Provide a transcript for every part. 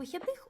вихідних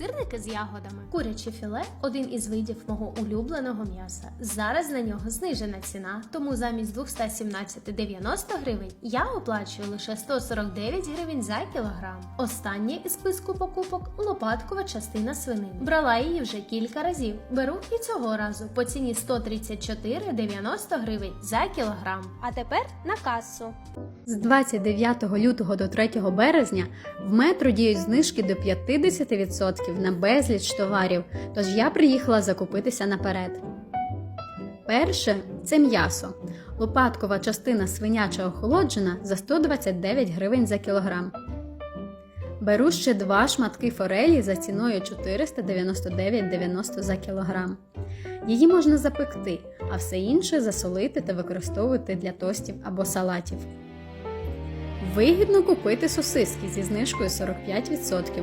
сирники з ягодами. Куряче філе один із видів мого улюбленого м'яса. Зараз на нього знижена ціна, тому замість 217,90 гривень я оплачую лише 149 гривень за кілограм. Останнє із списку покупок лопаткова частина свинини. Брала її вже кілька разів. Беру і цього разу по ціні 134,90 гривень за кілограм. А тепер на касу. З 29 лютого до 3 березня в метро діють знижки до 50% на безліч товарів, тож я приїхала закупитися наперед. Перше це м'ясо. Лопаткова частина свиняча охолоджена за 129 гривень за кілограм. Беру ще два шматки форелі за ціною 499,90 за кілограм. Її можна запекти, а все інше засолити та використовувати для тостів або салатів. Вигідно купити сосиски зі знижкою 45%.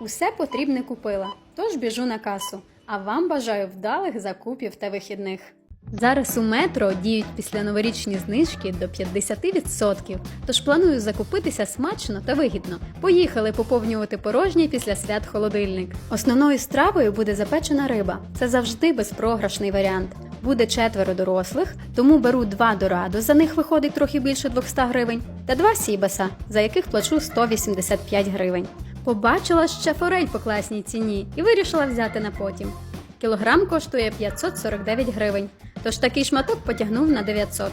Усе потрібне купила, тож біжу на касу. А вам бажаю вдалих закупів та вихідних. Зараз у метро діють після новорічні знижки до 50%, тож планую закупитися смачно та вигідно. Поїхали поповнювати порожній після свят холодильник. Основною стравою буде запечена риба. Це завжди безпрограшний варіант. Буде четверо дорослих, тому беру два дорадо, за них виходить трохи більше 200 гривень, та два сібаса, за яких плачу 185 гривень. Побачила ще форель по класній ціні і вирішила взяти на потім. Кілограм коштує 549 гривень, тож такий шматок потягнув на 900.